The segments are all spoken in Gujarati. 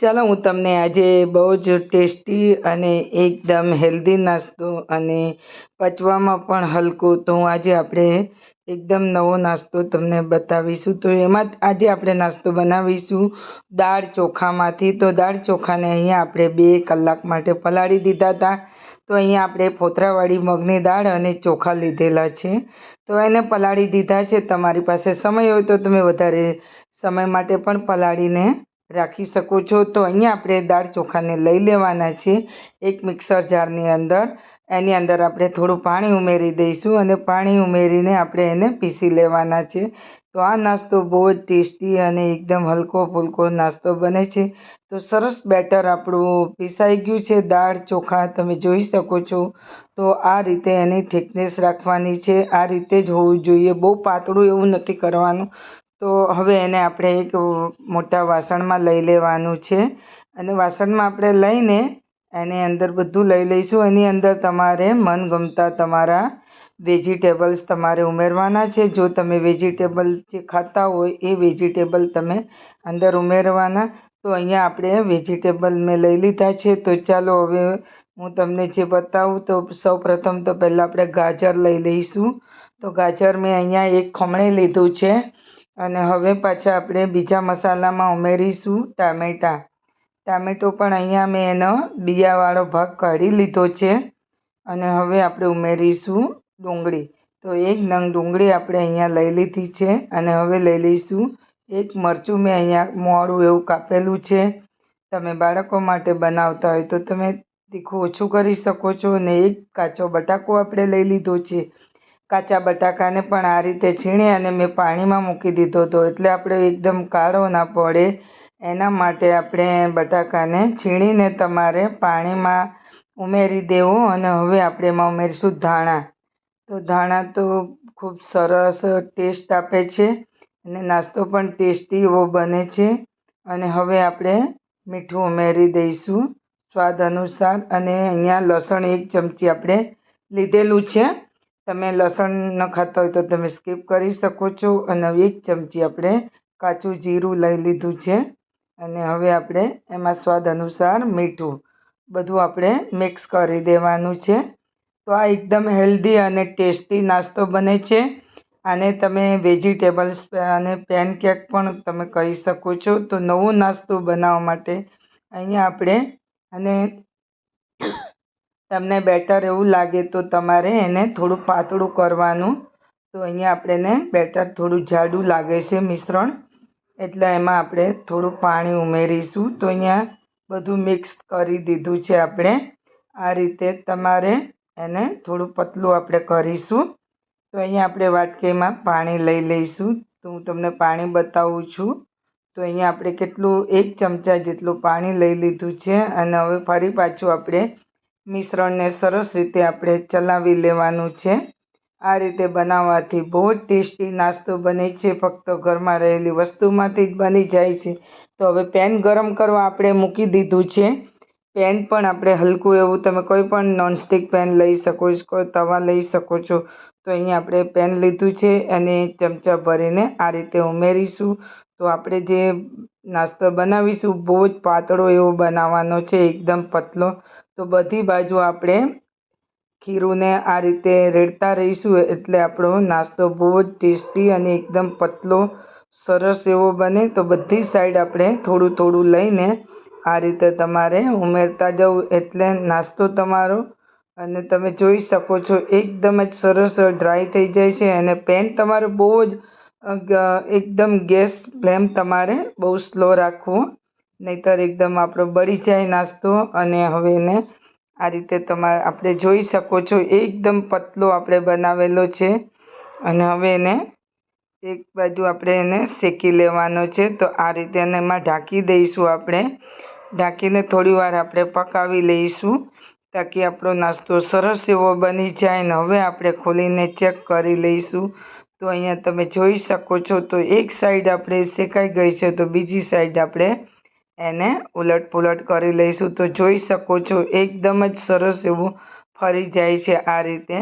ચાલો હું તમને આજે બહુ જ ટેસ્ટી અને એકદમ હેલ્ધી નાસ્તો અને પચવામાં પણ હલકું તો હું આજે આપણે એકદમ નવો નાસ્તો તમને બતાવીશું. તો એમાં આજે આપણે નાસ્તો બનાવીશું દાળ ચોખામાંથી. તો દાળ ચોખાને અહીંયા આપણે બે કલાક માટે પલાળી દીધા હતા. તો અહીંયા આપણે ફોતરાવાળી મગની દાળ અને ચોખા લીધેલા છે. તો એને પલાળી દીધા છે. તમારી પાસે સમય હોય તો તમે વધારે સમય માટે પણ પલાળીને રાખી શકો છો. તો અહીંયા આપણે દાળ ચોખાને લઈ લેવાના છે. એક મિક્સર જારની અંદર. એની અંદર આપણે થોડું પાણી ઉમેરી દઈશું અને પાણી ઉમેરીને આપણે એને પીસી લેવાના છે. તો આ નાસ્તો બહુ જ ટેસ્ટી અને એકદમ હલકો ફૂલકો નાસ્તો બને છે. તો સરસ બેટર આપણું પીસાઈ ગયું છે દાળ ચોખા, તમે જોઈ શકો છો. તો આ રીતે એની થિકનેસ રાખવાની છે. આ રીતે જ હોવું જોઈએ. બહુ પાતળું એવું નથી કરવાનું. તો હવે એને આપણે એક મોટા વાસણમાં લઈ લેવાનું છે. અને વાસણમાં આપણે લઈને એની અંદર બધું લઈ લઈશું. એની અંદર તમારે મનગમતા તમારા વેજીટેબલ્સ તમારે ઉમેરવાના છે. જો તમે વેજીટેબલ જે ખાતા હોય એ વેજીટેબલ તમે અંદર ઉમેરવાના. તો અહીંયા આપણે વેજીટેબલ મેં લઈ લીધા છે. તો ચાલો હવે હું તમને જે બતાવું તો સૌ તો પહેલાં આપણે ગાજર લઈ લઈશું. તો ગાજર મેં અહીંયા એક ખમણી લીધું છે. અને હવે પાછા આપણે બીજા મસાલામાં ઉમેરીશું ટામેટાં. ટામેટો પણ અહીંયા મેં એનો બિયાવાળો ભાગ કાઢી લીધો છે. અને હવે આપણે ઉમેરીશું ડુંગળી. તો એક નંગ ડુંગળી આપણે અહીંયા લઈ લીધી છે અને હવે લઈ લઈશું એક મરચું મેં અહીંયા મોડું એવું કાપેલું છે. તમે બાળકો માટે બનાવતા હોય તો તમે તીખું ઓછું કરી શકો છો અને એક કાચો બટાકો આપણે લઈ લીધો છે. કાચા બટાકાને પણ આ રીતે છીણી અને મેં પાણીમાં મૂકી દીધો હતો. એટલે આપણે એકદમ કાળો ના પડે. એના માટે આપણે બટાકાને છીણીને તમારે પાણીમાં ઉમેરી દેવું અને હવે આપણે એમાં ઉમેરીશું ધાણા. તો ધાણા તો ખૂબ સરસ ટેસ્ટ આપે છે અને નાસ્તો પણ ટેસ્ટી એવો બને છે. અને હવે આપણે મીઠું ઉમેરી દઈશું સ્વાદ અનુસાર અને અહીંયા લસણ એક ચમચી આપણે લીધેલું છે. તમે લસણ ન ખાતા હોય તો તમે સ્કીપ કરી શકો છો. અને એક ચમચી આપણે કાચું જીરું લઈ લીધું છે. અને હવે આપણે એમાં સ્વાદ અનુસાર મીઠું બધું આપણે મિક્સ કરી દેવાનું છે. તો આ એકદમ હેલ્ધી અને ટેસ્ટી નાસ્તો બને છે. આને તમે વેજીટેબલ્સ અને પેનકેક પણ તમે કહી શકો છો. તો નવો નાસ્તો બનાવવા માટે અહીંયા આપણે અને તમને બેટર એવું લાગે તો તમારે એને થોડું પાતળું કરવાનું. તો અહીંયા આપણે એને બેટર થોડું જાડું લાગે છે મિશ્રણ. એટલે એમાં આપણે થોડું પાણી ઉમેરીશું. તો અહીંયા બધું મિક્સ કરી દીધું છે આપણે. આ રીતે તમારે એને થોડું પતલું આપણે કરીશું. તો અહીંયા આપણે વાટકીમાં પાણી લઈ લઈશું. તો હું તમને પાણી બતાવું છું. તો અહીંયા આપણે કેટલું, એક ચમચા જેટલું પાણી લઈ લીધું છે. અને હવે ફરી પાછું આપણે મિશ્રણને સરસ રીતે આપણે ચલાવી લેવાનું છે. આ રીતે બનાવવાથી બહુ જ ટેસ્ટી નાસ્તો બને છે. ફક્ત ઘરમાં રહેલી વસ્તુમાંથી જ બની જાય છે. તો હવે પેન ગરમ કરવા આપણે મૂકી દીધું છે. પેન પણ આપણે હલકું એવું તમે કોઈ પણ નોનસ્ટિક પેન લઈ શકો છો, કોઈ તવા લઈ શકો છો. તો અહીંયા આપણે પેન લીધું છે અને ચમચા ભરીને આ રીતે ઉમેરીશું. તો આપણે જે નાસ્તો બનાવીશું, બહુ જ પાતળો એવો બનાવવાનો છે, એકદમ પતલો. તો બધી બાજુ આપણે ખીરુંને આ રીતે રેડતા રહીશું એટલે આપણો નાસ્તો બહુ જ ટેસ્ટી અને એકદમ પતલો, સરસ એવો બને. તો બધી સાઈડ આપણે થોડું થોડું લઈને આ રીતે તમારે ઉમેરતા જવું એટલે નાસ્તો તમારો અને તમે જોઈ શકો છો એકદમ જ સરસ ડ્રાય થઈ જાય છે અને પેન તમારે બહુ જ એકદમ ગેસ ફ્લેમ તમારે બહુ સ્લો રાખવું નહીંતર એકદમ આપણો બળી જાય નાસ્તો અને હવે એને આ રીતે તમારે આપણે જોઈ શકો છો, એકદમ પતલો આપણે બનાવેલો છે. અને હવે એને એક બાજુ આપણે એને શેકી લેવાનો છે. તો આ રીતે એને એમાં ઢાંકી દઈશું આપણે. ઢાંકીને થોડી વાર આપણે પકાવી લઈશું તાકી આપણો નાસ્તો સરસ એવો બની જાય ને હવે આપણે ખોલીને ચેક કરી લઈશું. તો અહીંયા તમે જોઈ શકો છો તો એક સાઈડ આપણે શેકાઈ ગઈ છે તો બીજી સાઈડ આપણે એને ઉલટ પુલટ કરી લઈશું. તો જોઈ શકો છો, એકદમ જ સરસ એવું ફરી જાય છે આ રીતે.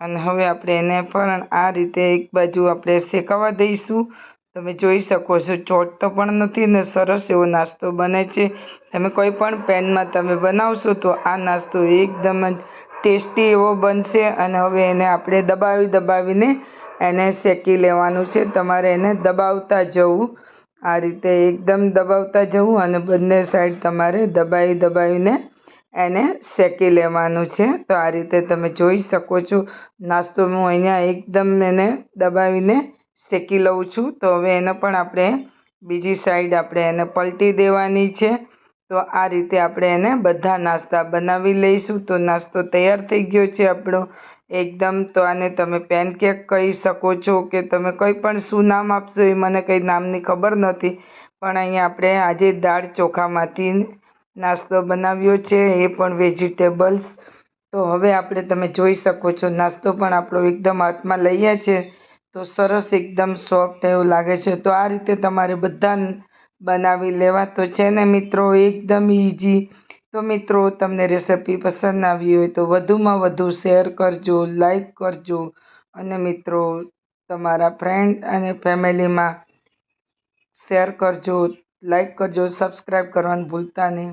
અને હવે આપણે એને પણ આ રીતે એક બાજુ આપણે શેકાવા દઈશું. તમે જોઈ શકો છો ચોટતો પણ નથી ને સરસ એવો નાસ્તો બને છે. તમે કોઈ પણ પેનમાં તમે બનાવશો તો આ નાસ્તો એકદમ જ ટેસ્ટી એવો બનશે. અને હવે એને આપણે દબાવી દબાવીને એને શેકી લેવાનું છે. તમારે એને દબાવતા જવું આ રીતે એકદમ દબાવતા જવું અને બંને સાઈડ તમારે દબાવી દબાવીને એને શેકી લેવાનું છે. તો આ રીતે તમે જોઈ શકો છો, નાસ્તો હું અહીંયા એકદમ એને દબાવીને શેકી લઉં છું. તો હવે એને પણ આપણે બીજી સાઈડ આપણે એને પલટી દેવાની છે. તો આ રીતે આપણે એને બધા નાસ્તા બનાવી લઈશું. તો નાસ્તો તૈયાર થઈ ગયો છે આપણો. એકદમ તો આને તમે પેનકેક કહી શકો છો કે તમે કંઈ પણ શું નામ આપશો એ મને કંઈ નામની ખબર નથી. પણ અહીંયા આપણે આજે દાળ ચોખામાંથી નાસ્તો બનાવ્યો છે, એ પણ વેજીટેબલ્સ તો હવે આપણે તમે જોઈ શકો છો, નાસ્તો પણ આપણો એકદમ હાથમાં લઈએ છે. તો સરસ એકદમ સોફ્ટ એવું લાગે છે. તો આ રીતે તમારે બધા બનાવી લેવા તો છે ને મિત્રો એકદમ ઇઝી તો મિત્રો, તમને રેસિપી પસંદ આવી હોય તો વધુમાં વધુ શેર કરજો લાઈક કરજો. અને મિત્રો, તમારા ફ્રેન્ડ અને ફેમિલીમાં શેર કરજો લાઈક કરજો સબસ્ક્રાઈબ કરવાનું ભૂલતા નહીં.